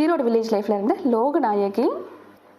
Erode village லைஃப்லேருந்து லோகநாயகி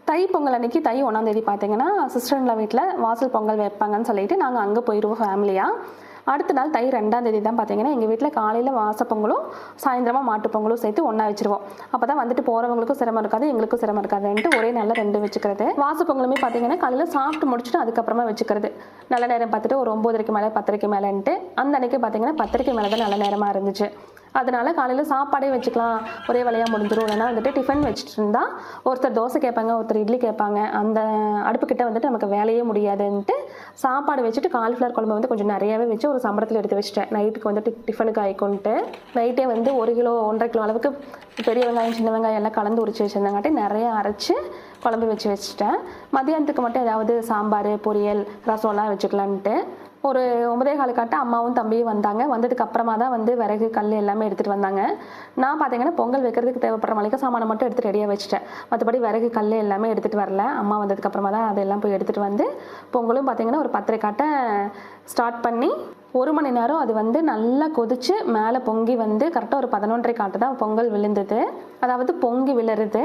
தை பொங்கல் அன்னைக்கு தை ஒன்றாந்தேதி பார்த்தீங்கன்னா சிஸ்டர்ல வீட்டில் வாசல் பொங்கல் வைப்பாங்கன்னு சொல்லிட்டு நாங்கள் அங்கே போயிடுவோம் ஃபேமிலியாக அடுத்த நாள் தை ரெண்டாம் தேதி தான் பார்த்தீங்கன்னா எங்கள் வீட்டில் காலையில் வாச பொங்கலும் சாயந்தரமாக மாட்டு பொங்கலும் சேர்த்து ஒன்றா வச்சிருவோம். அப்போ தான் வந்துட்டு போகிறவங்களுக்கும் சிரமம் இருக்காது எங்களுக்கும் சிரமம் இருக்காதுன்ட்டு ஒரே நாளில் ரெண்டு வச்சுக்கிறது. வாச பொங்கலுமே பார்த்தீங்கன்னா காலையில் சாப்பிட்டு முடிச்சுட்டு அதுக்கப்புறமா வச்சுக்கிறது. நல்ல நேரம் பார்த்துட்டு ஒரு ஒம்போதரைக்கு மேலே பத்தரைக்கு மேலேன்ட்டு அந்த அன்னைக்கு பார்த்தீங்கன்னா பத்தரைக்கு மேலே தான் நல்ல நேரமாக இருந்துச்சு. அதனால் காலையில் சாப்பாடே வச்சுக்கலாம். ஒரே வேலையாக முடிஞ்சிடும் இல்லைன்னா வந்துட்டு டிஃபன் வச்சுட்டு இருந்தால் ஒருத்தர் தோசை கேட்பாங்க ஒருத்தர் இட்லி கேட்பாங்க. அந்த அடுப்புக்கிட்ட வந்துட்டு நமக்கு வேலையே முடியாதுன்ட்டு சாப்பாடு வச்சுட்டு காலிஃப்ளவர் குழம்பு வந்து கொஞ்சம் நிறையவே வச்சு ஒரு சம்பளத்தில் எடுத்து வச்சுட்டேன். நைட்டுக்கு வந்துட்டு டிஃபனுக்கு ஆயிக்கொண்டு நைட்டே வந்து ஒரு கிலோ ஒன்றரை கிலோ அளவுக்கு பெரிய வெங்காயம் சின்ன வெங்காயம் எல்லாம் கலந்து உரிச்சு வச்சுருந்தாங்காட்டி நிறைய அரைச்சி குழம்பு வச்சு வச்சுட்டேன். மதியானத்துக்கு மட்டும் ஏதாவது சாம்பார் பொரியல் ரசம்லாம் வச்சுக்கலான்ட்டு ஒரு ஒன்பதே காலக்காட்ட அம்மாவும் தம்பியும் வந்தாங்க. வந்ததுக்கு அப்புறமா தான் வந்து விறகு கல் எல்லாமே எடுத்துகிட்டு வந்தாங்க. நான் பார்த்தீங்கன்னா பொங்கல் வைக்கிறதுக்கு தேவைப்படுற மளிகை சாமானை மட்டும் எடுத்து ரெடியாக வச்சுட்டேன். மற்றபடி விறகு கல் எல்லாமே எடுத்துகிட்டு வரல. அம்மா வந்ததுக்கு அப்புறமா தான் அதெல்லாம் போய் எடுத்துகிட்டு வந்து பொங்கலும் பார்த்தீங்கன்னா ஒரு பத்தரை காட்ட ஸ்டார்ட் பண்ணி ஒரு மணி நேரம் அது வந்து நல்லா கொதிச்சு மேலே பொங்கி வந்து கரெக்டாக ஒரு பதினொன்றரை காட்டு தான் பொங்கல் விழுந்தது. அதாவது பொங்கி விழுறது.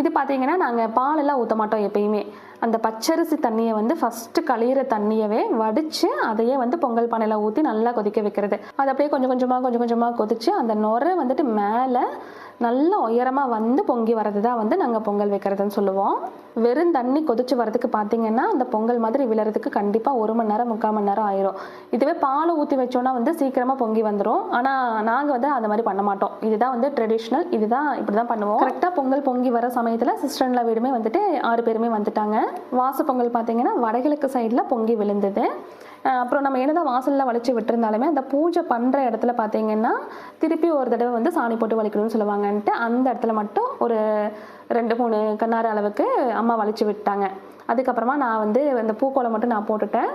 இது பார்த்தீங்கன்னா நாங்கள் பாலெல்லாம் ஊற்ற மாட்டோம் எப்பயுமே. அந்த பச்சரிசி தண்ணியை வந்து ஃபஸ்ட்டு கழியிற தண்ணியவே வடித்து அதையே வந்து பொங்கல் பானையில் ஊற்றி நல்லா கொதிக்க வைக்கிறது. அது அப்படியே கொஞ்சம் கொஞ்சமாக கொஞ்சம் கொஞ்சமாக கொதித்து அந்த நுரை வந்துட்டு மேலே நல்ல உயரமாக வந்து பொங்கி வர்றது தான் வந்து நாங்கள் பொங்கல் வைக்கிறதுன்னு சொல்லுவோம். வெறும் தண்ணி கொதிச்சு வரதுக்கு பார்த்தீங்கன்னா அந்த பொங்கல் மாதிரி விழறதுக்கு கண்டிப்பாக ஒரு மணி நேரம் முக்கால் மணி நேரம் ஆயிரும். இதுவே பால் ஊற்றி வச்சோன்னா வந்து சீக்கிரமாக பொங்கி வந்துடும் ஆனால் நாங்கள் வந்து அந்த மாதிரி பண்ண மாட்டோம். இதுதான் வந்து ட்ரெடிஷ்னல் இதுதான் இப்படி தான் பண்ணுவோம் கரெக்டாக பொங்கல் பொங்கி வர சமயத்தில் சிஸ்டர்ல வீடுமே வந்துட்டு ஆறு பேருமே வந்துட்டாங்க. வாச பொங்கல் பார்த்தீங்கன்னா வடகிழக்கு சைடில் பொங்கி விழுந்தது. அப்புறம் நம்ம என்னதான் வாசலில் வலிச்சு விட்டுருந்தாலுமே அந்த பூஜை பண்ணுற இடத்துல பார்த்தீங்கன்னா திருப்பி ஒரு தடவை வந்து சாணி போட்டு வலிக்கணும்னு சொல்லுவாங்கன்ட்டு அந்த இடத்துல மட்டும் ஒரு ரெண்டு மூணு கண்ணாறு அளவுக்கு அம்மா வலிச்சு விட்டாங்க. அதுக்கப்புறமா நான் வந்து அந்த பூக்கோலை மட்டும் நான் போட்டுட்டேன்.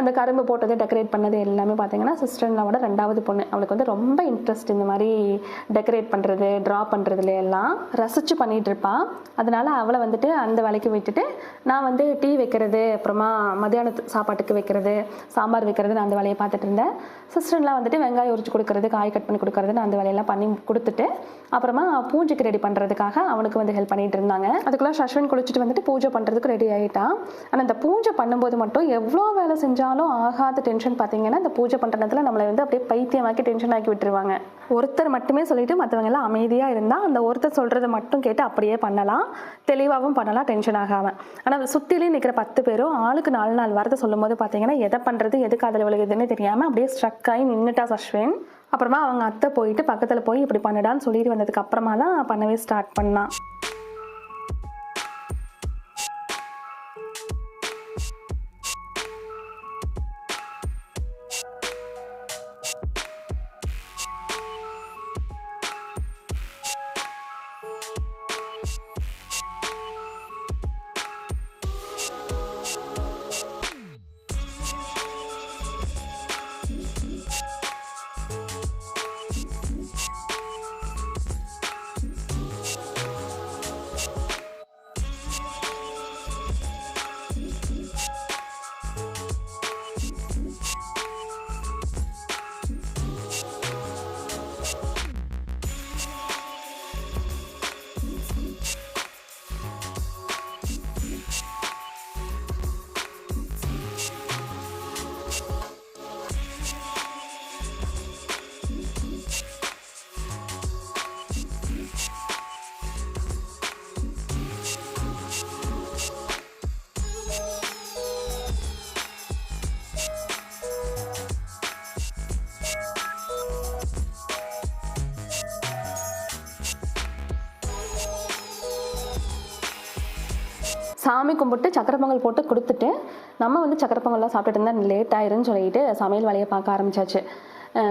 அந்த கரும்பு போட்டது டெக்கரேட் பண்ணது எல்லாமே பார்த்தீங்கன்னா சிஸ்டர்லாவோட ரெண்டாவது பொண்ணு. அவளுக்கு வந்து ரொம்ப இன்ட்ரெஸ்ட் இந்த மாதிரி டெக்கரேட் பண்ணுறது ட்ரா பண்ணுறதுல எல்லாம். ரசித்து பண்ணிகிட்டு இருப்பாள் அதனால அவளை வந்துட்டு அந்த வேலைக்கு விட்டுட்டு நான் வந்து டீ வைக்கிறது அப்புறமா மத்தியானத்து சாப்பாட்டுக்கு வைக்கிறது சாம்பார் வைக்கிறது நான் அந்த வேலையை பார்த்துட்டு இருந்தேன். சிஸ்டர்லாம் வந்துட்டு வெங்காயம் உரிச்சு கொடுக்கறது காய் கட் பண்ணி கொடுக்கறது நான் அந்த வேலையெல்லாம் பண்ணி கொடுத்துட்டு அப்புறமா பூஜைக்கு ரெடி பண்ணுறதுக்காக அவனுக்கு வந்து ஹெல்ப் பண்ணிட்டு இருந்தாங்க. அதுக்குள்ளே சஷ்வன் குளிச்சுட்டு வந்துட்டு பூஜை பண்ணுறதுக்கு ரெடி ஆகிட்டான் ஆனால் அந்த பூஜை பண்ணும்போது மட்டும் எவ்வளோ வேலை செஞ்சால் செஞ்சாலும் ஆகாத டென்ஷன் பார்த்தீங்கன்னா இந்த பூஜை பண்ணுற நேரத்தில் நம்மளை வந்து அப்படியே பைத்தியமாக்கி டென்ஷன் ஆக்கி விட்டுருவாங்க. ஒருத்தர் மட்டுமே சொல்லிட்டு மற்றவங்க எல்லாம் அமைதியாக இருந்தால் அந்த ஒருத்தர் சொல்கிறத மட்டும் கேட்டு அப்படியே பண்ணலாம். தெளிவாகவும் பண்ணலாம் டென்ஷன் ஆகாமல் ஆனால் சுற்றிலையும் நிற்கிற பத்து பேரும் ஆளுக்கு நாலு நாள் வாரத்தை சொல்லும்போது பார்த்தீங்கன்னா எதை பண்ணுறது எதுக்கு அதில் விழுகுதுன்னு தெரியாமல் அப்படியே ஸ்ட்ரக் ஆகி நின்றுட்டா சஷ்வின். அப்புறமா அவங்க அத்தை போயிட்டு பக்கத்தில் போய் இப்படி பண்ணுடான்னு சொல்லிட்டு வந்ததுக்கு அப்புறமா தான் பண்ணவே ஸ்டார்ட் பண்ணான். சாமி கும்பிட்டு சக்கரை பொங்கல் போட்டு கொடுத்துட்டு நம்ம வந்து சக்கரை பொங்கல்லாம் சாப்பிட்டுட்டு இருந்தால் லேட் ஆயிருன்னு சொல்லிட்டு சமையல் வேலையை பார்க்க ஆரம்பிச்சாச்சு.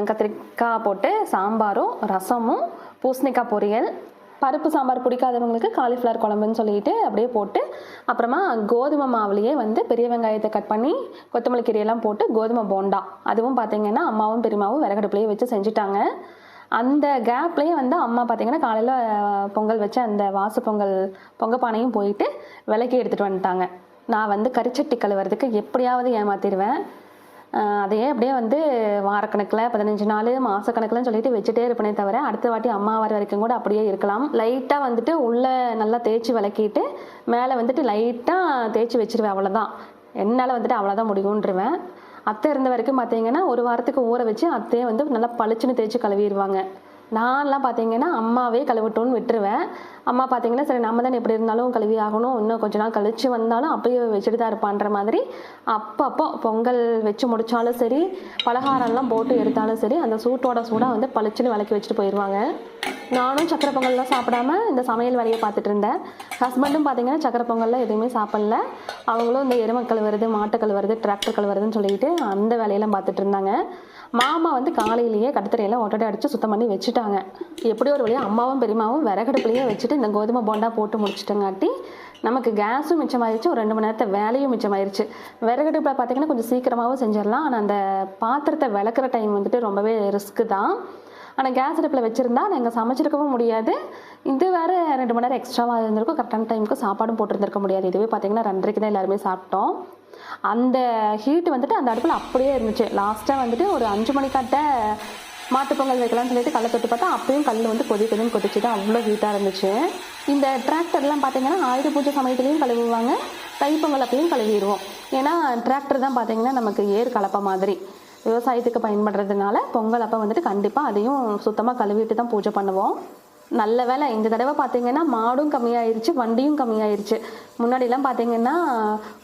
கத்திரிக்காய் போட்டு சாம்பாரும் ரசமும் பூசணிக்காய் பொரியல் பருப்பு சாம்பார் பிடிக்காதவங்களுக்கு காலிஃப்ளவர் குழம்புன்னு சொல்லிட்டு அப்படியே போட்டு அப்புறமா கோதுமை மாவுலேயே வந்து பெரிய வெங்காயத்தை கட் பண்ணி கொத்தமல்லி கீரையெல்லாம் போட்டு கோதுமை போண்டா. அதுவும் பார்த்தீங்கன்னா அம்மாவும் பெரியமாவும் விறகடுப்புலேயே வச்சு செஞ்சுட்டாங்க. அந்த கேப்லேயே வந்து அம்மா பார்த்தீங்கன்னா காலையில் பொங்கல் வச்சு அந்த வாசு பொங்கல் பொங்க பானையும் போயிட்டு விலைக்கு எடுத்துகிட்டு வந்துட்டாங்க. நான் வந்து கரிச்சட்டி கழுவுறதுக்கு எப்படியாவது ஏமாத்திடுவேன். அதையே அப்படியே வந்து வாரக்கணக்கில் பதினஞ்சு நாள் மாதக்கணக்கில்னு சொல்லிட்டு வச்சுட்டே இருப்பேனே தவிர அடுத்த வாட்டி அம்மா வர வரைக்கும் கூட அப்படியே இருக்கலாம். லைட்டாக வந்துட்டு உள்ளே நல்லா தேய்ச்சி விளக்கிட்டு மேலே வந்துட்டு லைட்டாக தேய்ச்சி வச்சிருவேன் அவ்வளோதான் என்னால் வந்துட்டு அவ்வளோதான் முடியும்ன்றுவேன். அத்தை இருந்த வரைக்கும் பார்த்தீங்கன்னா ஒரு வாரத்துக்கு ஊற வச்சு அத்தையே வந்து நல்லா பளிச்சுன்னு தேய்ச்சி கழுவிடுவாங்க. நான்லாம் பார்த்தீங்கன்னா அம்மாவே கழுவட்டும்னு விட்டுருவேன். அம்மா பார்த்தீங்கன்னா சரி நம்ம தானே எப்படி இருந்தாலும் கழுவி ஆகணும். இன்னும் கொஞ்ச நாள் கழித்து வந்தாலும் அப்பயே வச்சுட்டு தான் இருப்பான்ற மாதிரி அப்பப்போ பொங்கல் வச்சு முடித்தாலும் சரி பலகாரம்லாம் போட்டு எடுத்தாலும் சரி அந்த சூட்டோட சூடாக வந்து பளிச்சுன்னு விளக்கி வச்சுட்டு போயிடுவாங்க நானும் சக்கரை பொங்கல்லாம் சாப்பிடாம இந்த சமையல் வேலையை பார்த்துட்டு இருந்தேன். ஹஸ்பண்டும் பார்த்தீங்கன்னா சக்கரை பொங்கல்லாம் எதுவுமே சாப்பிடல. அவங்களும் இந்த எருமக்கள் வருது மாட்டுக்கள் வருது டிராக்டர்கள் வருதுன்னு சொல்லிட்டு அந்த வேலையெல்லாம் பார்த்துட்டு இருந்தாங்க. மாமா வந்து காலையிலேயே கட்டுத்தரையெல்லாம் ஒட்டடை அடித்து சுத்தம் பண்ணி வச்சுட்டாங்க. எப்படியோ ஒரு வழியாக அம்மாவும் பெரியமாவும் விறகடுப்புலையே வச்சுட்டு இந்த கோதுமை போண்டா போட்டு முடிச்சிட்டங்காட்டி நமக்கு கேஸும் மிச்சமாயிருச்சு ஒரு ரெண்டு மணி நேரத்தை வேலையும் மிச்சமாயிருச்சு. விறகடுப்பில் பார்த்தீங்கன்னா கொஞ்சம் சீக்கிரமாகவும் செஞ்சிடலாம். ஆனால் அந்த பாத்திரத்தை விளக்குற டைம் வந்துட்டு ரொம்பவே ரிஸ்க்கு தான். ஆனால் கேஸ் அடுப்பில் வச்சுருந்தா நாங்கள் சமைச்சிருக்கவும் முடியாது. இது வேறு ரெண்டு மணி நேரம் எக்ஸ்ட்ராவாக இருந்திருக்கும். கரெக்டான டைமுக்கு சாப்பாடும் போட்டிருந்திருக்க முடியாது. இதுவே பார்த்தீங்கன்னா ரெண்டரைக்கு தான் எல்லாருமே சாப்பிட்டோம். அந்த ஹீட் வந்துட்டு அந்த அடுப்பில் அப்படியே இருந்துச்சு. லாஸ்ட்டாக வந்துட்டு ஒரு அஞ்சு மணிக்காட்ட மாட்டு பொங்கல் வைக்கலாம்னு சொல்லிட்டு கல்லை தொட்டு பார்த்தா அப்பயும் கல் வந்து கொதி கொதின்னு கொதிச்சு தான் அவ்வளோ ஹீட்டாக இருந்துச்சு. இந்த டிராக்டர்லாம் பார்த்தீங்கன்னா ஆயுத பூஜை சமயத்துலேயும் கழுவுவாங்க. தைப்பொங்கல் அப்பயும் கழுவிடுவோம். ஏன்னா டிராக்டர் தான் பார்த்தீங்கன்னா நமக்கு ஏர் கலப்பை மாதிரி. விவசாயத்துக்கு பயன்படுறதுனால பொங்கல் அப்போ வந்துட்டு கண்டிப்பாக அதையும் சுத்தமாக கழுவிட்டு தான் பூஜை பண்ணுவோம். நல்ல வேலை இந்த தடவை பார்த்தீங்கன்னா மாடும் கம்மியாயிருச்சு வண்டியும் கம்மியாயிருச்சு. முன்னாடிலாம் பார்த்தீங்கன்னா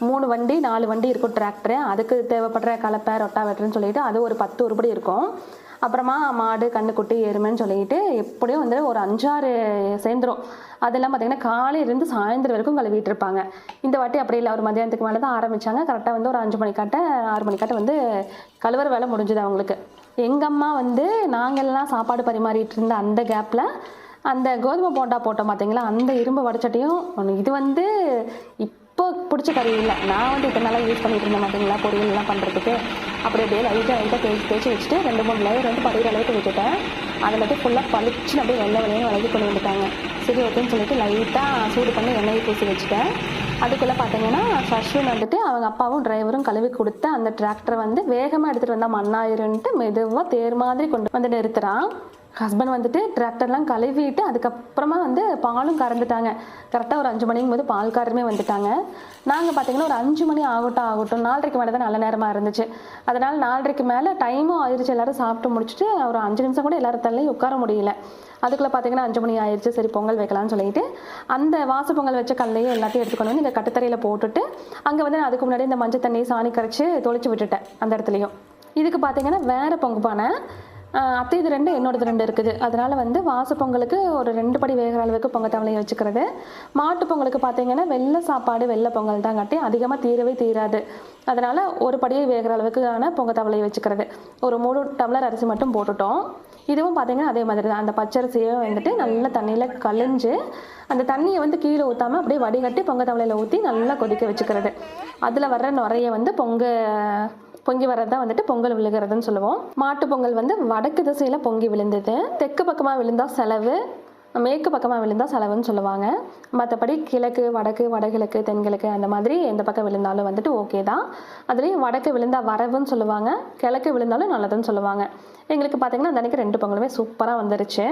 மூணு வண்டி நாலு வண்டி இருக்கும் டிராக்டரு அதுக்கு தேவைப்படுற கலப்பை ரொட்டாவேட்டர்னு சொல்லிட்டு அது ஒரு பத்து உருப்படி இருக்கும். அப்புறமா மாடு கண்ணுக்குட்டி எருமைன்னு சொல்லிட்டு எப்படியும் வந்து ஒரு அஞ்சாறு சேர்ந்துடும் அதெல்லாம் பார்த்தீங்கன்னா காலையிலேருந்து சாயந்தரம் வரைக்கும் கழுவிட்டு இருப்பாங்க இந்த வாட்டி அப்படி இல்லை. ஒரு மதியானத்துக்கு மேலே தான் ஆரம்பித்தாங்க கரெக்டாக வந்து ஒரு அஞ்சு மணிக்காட்ட ஆறு மணிக்காட்ட வந்து கழுவுற வேலை முடிஞ்சுது அவங்களுக்கு. எங்கள் அம்மா வந்து நாங்கள்லாம் சாப்பாடு பரிமாறிட்டு இருந்த அந்த கேப்பில் அந்த கோதுமை போண்டா போட்டோம் பார்த்தீங்களா அந்த இரும்பு வடச்சட்டியும் ஒன்று இது வந்து இப்போ பிடிச்ச கறி இல்லை. நான் வந்து இத்தனை நாளாக யூஸ் பண்ணிட்டு இருந்தேன் பார்த்தீங்களா பொரியல் எல்லாம் பண்ணுறதுக்கு அப்படி அப்படியே லைட்டாக லைட்டாக தேய்ச்சி தேய்ச்சி வச்சுட்டு ரெண்டு மூணு லேயர் வந்து படிக்கிற அளவுக்கு விட்டுட்டேன். அதில் வந்து ஃபுல்லாக பளிச்சுன்னு அப்படியே வெள்ளை வெள்ளையும் விலகி கொண்டு வந்துட்டாங்க. சரி ஓகேன்னு சொல்லிட்டு லைட்டாக சூடு பண்ணி எண்ணெயை பூசி வச்சுட்டேன். அதுக்குள்ளே பார்த்தீங்கன்னா சஷ்வின் வந்துட்டு அவங்க அப்பாவும் டிரைவரும் கழுவி கொடுத்து அந்த டிராக்டரை வந்து வேகமாக எடுத்துகிட்டு வந்தால் மண்ணாயிருன்ட்டு மெதுவாக தேர் மாதிரி கொண்டு வந்து நிறுத்துறான். ஹஸ்பண்ட் வந்துட்டு டிராக்டர்லாம் கழுவிட்டு அதுக்கப்புறமா வந்து பாலும் கறந்துட்டாங்க. கரெக்டாக ஒரு அஞ்சு மணிக்கும் போது பால்காரருமே வந்துட்டாங்க. நாங்கள் பார்த்தீங்கன்னா ஒரு அஞ்சு மணி ஆகட்டும் ஆகட்டும். நாலரைக்கு மேலே தான் நல்ல நேரமாக இருந்துச்சு. அதனால் நாலரைக்கு மேலே டைமும் ஆயிடுச்சு எல்லோரும் சாப்பிட்டு முடிச்சுட்டு ஒரு அஞ்சு நிமிஷம் கூட எல்லாரும் தள்ளியும் உட்கார முடியல. அதுக்குள்ளே பார்த்தீங்கன்னா அஞ்சு மணி ஆயிடுச்சு சரி பொங்கல் வைக்கலாம்னு சொல்லிட்டு அந்த வாசு பொங்கல் வச்ச கல்லையும் எல்லாத்தையும் எடுத்துக்கொண்டு வந்து இந்த கட்டுத்தரையில் போட்டுட்டு அங்கே வந்து நான் அதுக்கு முன்னாடி இந்த மஞ்சள் தண்ணி சாணி கரைச்சி தொளிச்சு விட்டுட்டேன் அந்த இடத்துலையும். இதுக்கு பார்த்தீங்கன்னா வேறு பொங்கு பானை அப்படி அத்தை இது ரெண்டு என்னோடது ரெண்டு இருக்குது. அதனால வந்து வாசு பொங்கலுக்கு ஒரு ரெண்டு படி வேகிற அளவுக்கு பொங்க தவளையை வச்சுக்கிறது. மாட்டு பொங்கலுக்கு பார்த்தீங்கன்னா வெள்ளை சாப்பாடு வெள்ளை பொங்கல் தான் காட்டி அதிகமாக தீரவே தீராது. அதனால் ஒரு படியை வேகிற அளவுக்கான பொங்க தவளையை வச்சுக்கிறது. ஒரு மூணு டம்ளர் அரிசி மட்டும் போட்டுட்டோம். இதுவும் பார்த்தீங்கன்னா அதே மாதிரி தான். அந்த பச்சரிசியை வந்துட்டு நல்லா தண்ணியில் கழிஞ்சு அந்த தண்ணியை வந்து கீழே ஊற்றாம அப்படியே வடிகட்டி பொங்க தவளையில் ஊற்றி நல்லா கொதிக்க வச்சுக்கிறது. அதில் வர்ற நுரையை வந்து பொங்க பொங்கி வரது தான் வந்துட்டு பொங்கல் விழுகிறதுன்னு சொல்லுவோம். மாட்டு பொங்கல் வந்து வடக்கு திசையில் பொங்கி விழுந்தது. தெற்கு பக்கமாக விழுந்தா செலவு மேற்கு பக்கமாக விழுந்தா செலவுன்னு சொல்லுவாங்க. மற்றபடி கிழக்கு வடக்கு வடகிழக்கு தென்கிழக்கு அந்த மாதிரி எந்த பக்கம் விழுந்தாலும் வந்துட்டு ஓகே தான். அதுலேயும் வடக்கு விழுந்தா வரவுன்னு சொல்லுவாங்க கிழக்கு விழுந்தாலும் நல்லதுன்னு சொல்லுவாங்க. எங்களுக்கு பார்த்தீங்கன்னா அந்த அன்றைக்கி ரெண்டு பொங்கலுமே சூப்பராக வந்துருச்சு.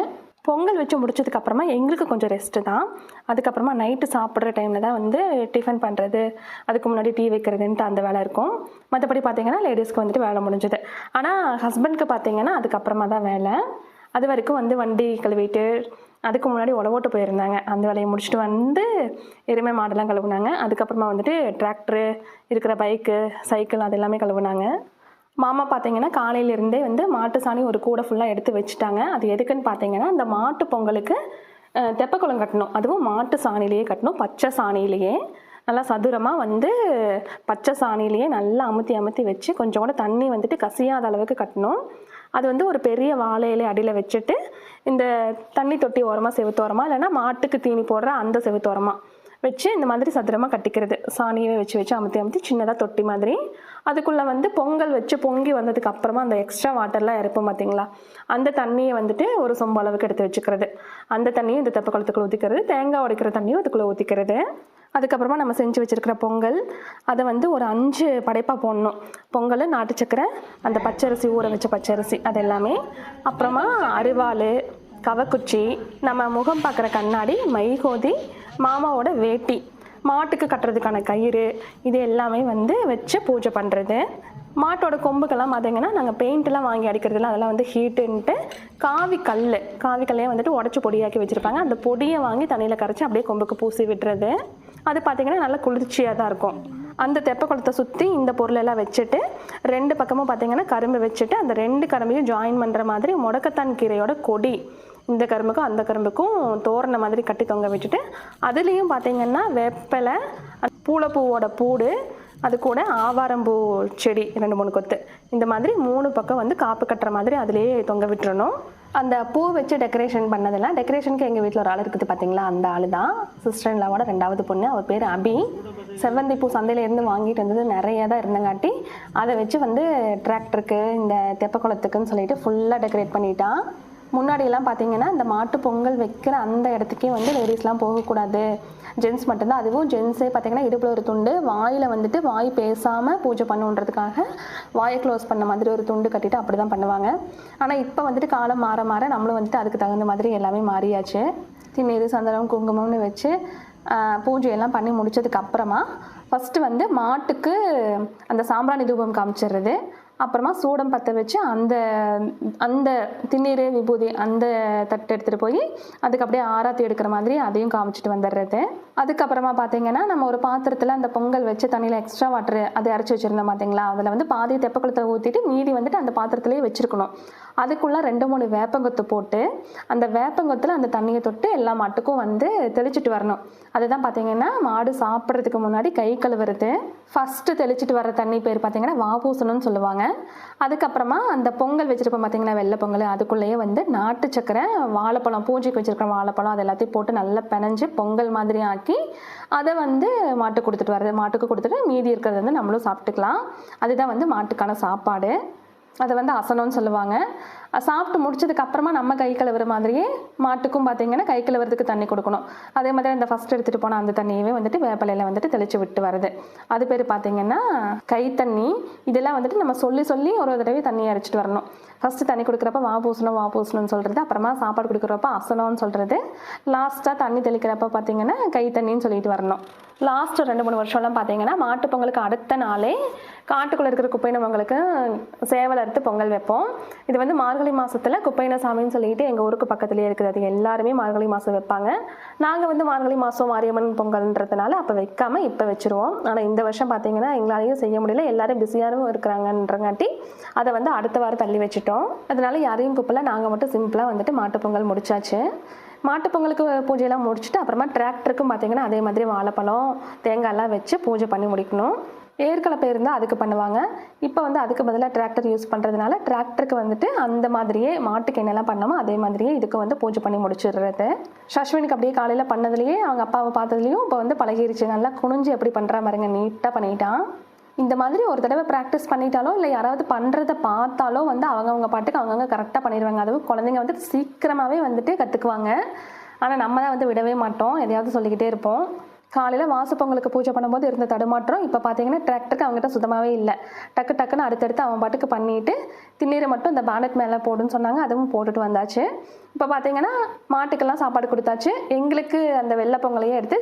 பொங்கல் வச்சு முடிச்சதுக்கப்புறமா எங்களுக்கு கொஞ்சம் ரெஸ்ட்டு தான். அதுக்கப்புறமா நைட்டு சாப்பிட்ற டைமில் தான் வந்து டிஃபன் பண்ணுறது அதுக்கு முன்னாடி டீ வைக்கிறதுன்ட்டு அந்த வேலை இருக்கும். மற்றபடி பார்த்திங்கன்னா லேடிஸ்க்கு வந்துட்டு வேலை முடிஞ்சது. ஆனால் ஹஸ்பண்ட்க்கு பார்த்தீங்கன்னா அதுக்கப்புறமா தான் வேலை. அது வரைக்கும் வந்து வண்டி கழுவிட்டு அதுக்கு முன்னாடி உழவோட்டு போயிருந்தாங்க. அந்த வேலையை முடிச்சுட்டு வந்து எருமை மாடெல்லாம் கழுவுனாங்க. அதுக்கப்புறமா வந்துட்டு டிராக்டரு இருக்கிற பைக்கு சைக்கிள் அது எல்லாமே கழுவுனாங்க. மாமா பார்த்தீங்கன்னா காலையிலேருந்தே வந்து மாட்டு சாணி ஒரு கூடை ஃபுல்லாக எடுத்து வச்சுட்டாங்க. அது எதுக்குன்னு பார்த்தீங்கன்னா இந்த மாட்டு பொங்கலுக்கு தெப்பக்குளம் கட்டணும். அதுவும் மாட்டு சாணிலேயே கட்டணும் பச்சை சாணியிலேயே. நல்லா சதுரமாக வந்து பச்சை சாணியிலேயே நல்லா அமுத்தி அமுத்தி வச்சு கொஞ்சம் கூட தண்ணி வந்துட்டு கசியாத அளவுக்கு கட்டணும். அது வந்து ஒரு பெரிய வாழை அடியில் வச்சுட்டு இந்த தண்ணி தொட்டி ஓரமாக செவுத்தோரமாக இல்லைன்னா மாட்டுக்கு தீனி போடுற அந்த செவுத்தோரமாக வச்சு இந்த மாதிரி சதுரமாக கட்டிக்கிறது. சாணியவே வச்சு வச்சு அமுத்தி அமுத்தி சின்னதாக தொட்டி மாதிரி அதுக்குள்ளே வந்து பொங்கல் வச்சு பொங்கி வந்ததுக்கு அப்புறமா அந்த எக்ஸ்ட்ரா வாட்டர்லாம் இறப்போம் பார்த்தீங்களா அந்த தண்ணியை வந்துட்டு ஒரு சொம்பு அளவுக்கு எடுத்து வச்சுக்கிறது. அந்த தண்ணியும் இந்த தெப்ப குளத்துக்குள்ளே ஊற்றிக்கிறது தேங்காய் உடைக்கிற தண்ணியும் அதுக்குள்ளே ஊற்றிக்கிறது அதுக்கப்புறமா நம்ம செஞ்சு வச்சுருக்கிற பொங்கல் அதை வந்து ஒரு அஞ்சு படைப்பாக போடணும். பொங்கல் நாட்டு சக்கரை அந்த பச்சரிசி ஊற வச்ச பச்சரிசி அது எல்லாமே அப்புறமா அரிவாள் கவக்குச்சி நம்ம முகம் பார்க்குற கண்ணாடி மைகோதி மாமாவோட வேட்டி. மாட்டுக்கு கட்டுறதுக்கான கயிறு இது எல்லாமே வந்து வச்சு பூஜை பண்ணுறது மாட்டோட கொம்புக்கெல்லாம் பார்த்தீங்கன்னா நாங்கள் பெயிண்ட்லாம் வாங்கி அடிக்கிறதுல அதெல்லாம் வந்து ஹீட்டுன்ட்டு காவி கல் காவி கல்லையே வந்துட்டு உடச்சி பொடியாக்கி வச்சுருப்பாங்க. அந்த பொடியை வாங்கி தண்ணியில் கரைச்சி அப்படியே கொம்புக்கு பூசி விட்டுறது. அது பார்த்தீங்கன்னா நல்லா குளிர்ச்சியாக தான் இருக்கும். அந்த தெப்ப குளத்தை சுற்றி இந்த பொருளெல்லாம் வச்சுட்டு ரெண்டு பக்கமும் பார்த்தீங்கன்னா கரும்பு வச்சுட்டு அந்த ரெண்டு கரும்பையும் ஜாயின் பண்ணுற மாதிரி முடக்கத்தான் கீரையோட கொடி. இந்த கரும்புக்கும் அந்த கரும்புக்கும் தோரண மாதிரி கட்டி தொங்க வச்சுட்டு அதுலேயும் பார்த்தீங்கன்னா வேப்பலை பூளைப்பூவோட பூடு அது கூட ஆவாரம்பூ செடி ரெண்டு மூணு கொத்து. இந்த மாதிரி மூணு பக்கம் வந்து காப்பு கட்டுற மாதிரி அதுலேயே தொங்க விட்டுறணும். அந்த பூ வச்சு டெக்கரேஷன் பண்ணதெல்லாம் டெக்கரேஷனுக்கு எங்கள் வீட்டில் ஒரு ஆள் இருக்குது பார்த்தீங்களா அந்த ஆள் தான் சிஸ்டர் இல்லாவோட ரெண்டாவது பொண்ணு. அவள் பேர் அபி. செவ்வந்தி பூ சந்தையிலேருந்து வாங்கிட்டு வந்தது நிறைய தான் இருந்தங்காட்டி அதை வச்சு வந்து டிராக்டருக்கு இந்த தெப்பக்குளத்துக்குன்னு சொல்லிட்டு ஃபுல்லாக டெக்கரேட் பண்ணிட்டான். முன்னாடியெல்லாம் பார்த்தீங்கன்னா இந்த மாட்டு பொங்கல் வைக்கிற அந்த இடத்துக்கே வந்து லேடிஸ்லாம் போகக்கூடாது. ஜென்ஸ் மட்டும்தான். அதுவும் ஜென்ஸே பார்த்தீங்கன்னா இடுப்பில் ஒரு துண்டு வாயில் வந்துட்டு வாய் பேசாமல் பூஜை பண்ணுன்றதுக்காக வாயை க்ளோஸ் பண்ண மாதிரி ஒரு துண்டு கட்டிட்டு அப்படி தான் பண்ணுவாங்க. ஆனால் இப்போ வந்துட்டு காலம் மாற மாற நம்மளும் வந்துட்டு அதுக்கு தகுந்த மாதிரி எல்லாமே மாறியாச்சு. திண்ணீர் சந்தனம் குங்குமம்னு வச்சு பூஜையெல்லாம் பண்ணி முடித்ததுக்கு அப்புறமா ஃபஸ்ட்டு வந்து மாட்டுக்கு அந்த சாம்பிராணி தூபம் காமிச்சிடுறது அப்புறமா சூடம் பற்ற வச்சு அந்த அந்த திண்ணீர் விபூதி அந்த தட்டு எடுத்துகிட்டு போய் அதுக்கு அப்படியே ஆராத்தி எடுக்கிற மாதிரி அதையும் காமிச்சிட்டு வந்துடுறது அதுக்கப்புறமா பார்த்தீங்கன்னா நம்ம ஒரு பாத்திரத்தில் அந்த பொங்கல் வச்சு தண்ணியில் எக்ஸ்ட்ரா வாட்டர் அதை அரைச்சி வச்சுருந்தோம் பார்த்தீங்களா அதில் வந்து பாதி தெப்பக்குளத்தை ஊற்றிட்டு மீதி வந்துட்டு அந்த பாத்திரத்துலேயே வச்சுருக்கணும். அதுக்குள்ளே ரெண்டு மூணு வேப்பங்கொத்து போட்டு அந்த வேப்பங்கொத்தில் அந்த தண்ணியை தொட்டு எல்லா மாட்டுக்கும் வந்து தெளிச்சிட்டு வரணும். அதுதான் பார்த்தீங்கன்னா மாடு சாப்பிட்றதுக்கு முன்னாடி கை கழுவுறது. ஃபஸ்ட்டு தெளிச்சிட்டு வர தண்ணி பேர் பார்த்தீங்கன்னா வாபூசணும்னு சொல்லுவாங்க. அதுக்கப்புறமா அந்த பொங்கல் வச்சுருப்போம் பார்த்திங்கன்னா வெள்ளை பொங்கல். அதுக்குள்ளேயே வந்து நாட்டு சக்கரை வாழைப்பழம் பூஜைக்கு வச்சுருக்கிற வாழைப்பழம் அது எல்லாத்தையும் போட்டு நல்லா பெனஞ்சு பொங்கல் மாதிரி ஆக்கி அதை வந்து மாட்டுக்கு கொடுத்துட்டு வர்றது மாட்டுக்கு கொடுத்துட்டு மீதி இருக்கிறது வந்து நம்மளும் சாப்பிட்டுக்கலாம். அதுதான் வந்து மாட்டுக்கான சாப்பாடு. அதை வந்து அசனம்னு சொல்லுவாங்க. சாப்பிட்டு முடிச்சதுக்கு அப்புறமா நம்ம கை கழுவுற மாதிரியே மாட்டுக்கும் பார்த்தீங்கன்னா கை கழுவுறதுக்கு தண்ணி கொடுக்கணும். அதே மாதிரி அந்த ஃபஸ்ட் எடுத்துகிட்டு போன அந்த தண்ணியவே வந்துட்டு வேப்பிலையில வந்துட்டு தெளிச்சு விட்டு வருது. அது பேர் பார்த்தீங்கன்னா கை தண்ணி. இதெல்லாம் வந்துட்டு நம்ம சொல்லி சொல்லி ஒரு தடவை தண்ணி அரைச்சிட்டு வரணும். ஃபர்ஸ்ட் தண்ணி கொடுக்குறப்ப வா பூசணும் வா பூசணும்னு சொல்கிறது அப்புறமா சாப்பாடு கொடுக்குறப்ப அசனம்னு சொல்கிறது லாஸ்ட்டாக தண்ணி தெளிக்கிறப்ப பார்த்தீங்கன்னா கை தண்ணின்னு சொல்லிட்டு வரணும். லாஸ்ட் ரெண்டு மூணு வருஷம்லாம் பார்த்தீங்கன்னா மாட்டு பொங்கலுக்கு அடுத்த நாளே காட்டுக்குள்ளே இருக்கிற குப்பைனவங்களுக்கு சேவல் அறுத்து பொங்கல் வைப்போம். இது வந்து மார்கழி மாதத்தில் குப்பையின சாமின்னு சொல்லிட்டு எங்கள் ஊருக்கு பக்கத்துலேயே இருக்குது. அது எல்லாருமே மார்கழி மாதம் வைப்பாங்க. நாங்கள் வந்து மார்கழி மாதம் மாரியம்மன் பொங்கல்ன்றதுனால அப்போ வைக்காமல் இப்போ வச்சுருவோம். ஆனால் இந்த வருஷம் பார்த்தீங்கன்னா எங்களாலையும் செய்ய முடியல. எல்லாரும் பிஸியாகவும் இருக்கிறாங்கன்றங்காட்டி அதை வந்து அடுத்த வாரம் தள்ளி வச்சுட்டோம். அதனால யாரையும் கூப்பிடல. நாங்கள் மட்டும் சிம்பிளாக வந்துட்டு மாட்டுப் பொங்கல் முடிச்சாச்சு. மாட்டுப் பொங்கலுக்கு பூஜையெல்லாம் முடிச்சுட்டு அப்புறமா டிராக்டருக்கும் பார்த்தீங்கன்னா அதே மாதிரி வாழைப்பழம் தேங்காயெல்லாம் வச்சு பூஜை பண்ணி முடிக்கணும். ஏற்கலப்பை இருந்தால் அதுக்கு பண்ணுவாங்க. இப்போ வந்து அதுக்கு பதிலாக டிராக்டர் யூஸ் பண்ணுறதுனால டிராக்டருக்கு வந்துட்டு அந்த மாதிரியே மாட்டுக்கு என்னெல்லாம் பண்ணமோ அதே மாதிரியே இதுக்கு வந்து பூஜை பண்ணி முடிச்சிடுறது. சஷ்வினுக்கு அப்படியே காலையில் பண்ணதுலேயே அவங்க அப்பாவை பார்த்ததுலேயும் இப்போ வந்து பழகிருச்சு. நல்லா குனிஞ்சு எப்படி பண்ணுற மாதிரிங்க நீட்டாக பண்ணிட்டான். இந்த மாதிரி ஒரு தடவை ப்ராக்டிஸ் பண்ணிட்டாலோ இல்லை யாராவது பண்ணுறத பார்த்தாலோ வந்து அவங்கவுங்க பாட்டுக்கு அவங்கவுங்க கரெக்டாக பண்ணிடுவாங்க. அதுவும் குழந்தைங்க வந்துட்டு சீக்கிரமாகவே வந்துட்டு கற்றுக்குவாங்க ஆனால் நம்ம தான் வந்து விடவே மாட்டோம். எதையாவது சொல்லிக்கிட்டே இருப்போம். காலையில் வாசப்பொங்கலுக்கு பூஜை பண்ணும்போது இருந்த தடுமாற்றம் இப்போ பார்த்தீங்கன்னா டிராக்டருக்கு அவங்ககிட்ட சுத்தமாகவே இல்லை. டக்கு டக்குன்னு அடுத்தடுத்து அவன் பாட்டுக்கு பண்ணிட்டு திண்ணீரை மட்டும் இந்த பேனட் மேலே போடுன்னு சொன்னாங்க. அதுவும் போட்டுட்டு வந்தாச்சு. இப்போ பார்த்தீங்கன்னா மாட்டுக்கெல்லாம் சாப்பாடு கொடுத்தாச்சு. எங்களுக்கு அந்த வெள்ளை பொங்கலையே எடுத்து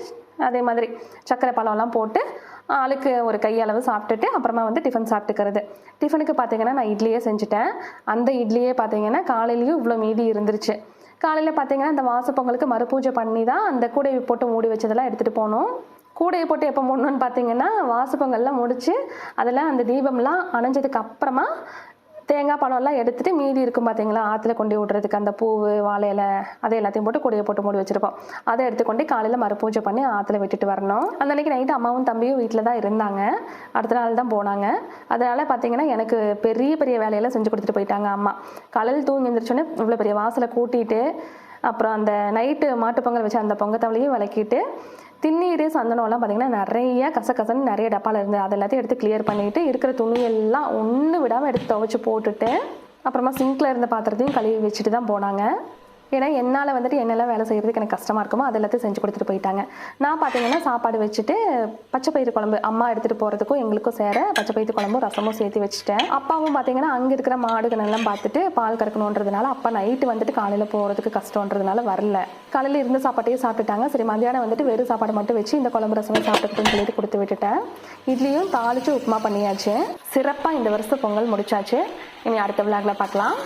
அதே மாதிரி சர்க்கரை பழம்லாம் போட்டு ஆளுக்கு ஒரு கையளவு சாப்பிட்டுட்டு அப்புறமா வந்து டிஃபன் சாப்பிட்டுக்கிறது. டிஃபனுக்கு பார்த்தீங்கன்னா நான் இட்லியே செஞ்சுட்டேன். அந்த இட்லியே பார்த்தீங்கன்னா காலையிலையும் இவ்வளோ மீதி இருந்துருச்சு. காலையில் பார்த்தீங்கன்னா அந்த வாச பொங்கலுக்கு மறுபூஜை பண்ணி தான் அந்த கூடையை போட்டு மூடி வச்சதெல்லாம் எடுத்துகிட்டு போனோம். கூடையை போட்டு எப்போ மூடணும்னு பார்த்தீங்கன்னா வாசப்பொங்கல்லாம் முடித்து முடிச்சு அதில் அந்த தீபம்லாம் அணைஞ்சதுக்கு அப்புறமா தேங்காய் பழம்லாம் எடுத்துட்டு மீதி இருக்கும் பார்த்தீங்களா ஆற்றுல கொண்டு விடுறதுக்கு அந்த பூவு வாழை அதை எல்லாத்தையும் போட்டு கொடியை போட்டு மூடி வச்சிருப்போம். அதை எடுத்துக்கொண்டு காலையில் மறுபூஜை பண்ணி ஆற்றுல விட்டுட்டு வரணும். அந்த அன்னைக்கு நைட்டு அம்மாவும் தம்பியும் வீட்டில் தான் இருந்தாங்க. அடுத்த நாள் தான் போனாங்க. அதனால பார்த்தீங்கன்னா எனக்கு பெரிய பெரிய வேலையெல்லாம் செஞ்சு கொடுத்துட்டு போயிட்டாங்க அம்மா. காலையில் தூங்கி எழுந்திரிச்சோன்னே இவ்வளோ பெரிய வாசலை கூட்டிட்டு அப்புறம் அந்த நைட்டு மாட்டுப்பொங்கல் வச்சு அந்த பொங்கத்தவளையும் விளக்கிட்டு திண்ணீர் சந்தனம்லாம் பார்த்தீங்கன்னா நிறைய கசகசன்னு நிறைய டப்பாவில் இருந்து அது எல்லாத்தையும் எடுத்து கிளியர் பண்ணிட்டு இருக்கிற துணியெல்லாம் ஒன்று விடாமல் எடுத்து துவைச்சி போட்டுட்டு அப்புறமா சிங்க்ல இருந்த பாத்திரத்தையும் கழுவி வச்சுட்டு தான் போனாங்க. ஏன்னா என்னால் வந்துட்டு என்னெல்லாம் வேலை செய்கிறதுக்கு எனக்கு கஷ்டமாக இருக்குமோ அது எல்லாத்தையும் செஞ்சு கொடுத்துட்டு போயிட்டாங்க. நான் பார்த்தீங்கன்னா சாப்பாடு வச்சுட்டு பச்சை பயிறு குழம்பு அம்மா எடுத்துகிட்டு போகிறதுக்கும் எங்களுக்கும் சேர பச்சை பயிறு குழம்பும் ரசமும் சேர்த்து வச்சுட்டேன். அப்பாவும் பார்த்தீங்கன்னா அங்கே இருக்கிற மாடுகள் எல்லாம் பார்த்துட்டு பால் கறக்கணுன்றதுனால அப்பா நைட்டு வந்துட்டு காலையில் போகிறதுக்கு கஷ்டன்றதுனால வரல. காலையில் இருந்த சாப்பாட்டையே சாப்பிட்டுட்டாங்க. சரி மத்தியானம் வந்துட்டு வெறும் சாப்பாடு மட்டும் வச்சு இந்த குழம்பு ரசமே சாப்பிட்டுக்கிட்டுன்னு சொல்லிட்டு கொடுத்து விட்டுட்டேன். இட்லியும் தாளிச்சு உப்புமா பண்ணியாச்சு. சிறப்பாக இந்த வருஷம் பொங்கல் முடிச்சாச்சு. இனி அடுத்த விழாக்களை பார்க்கலாம்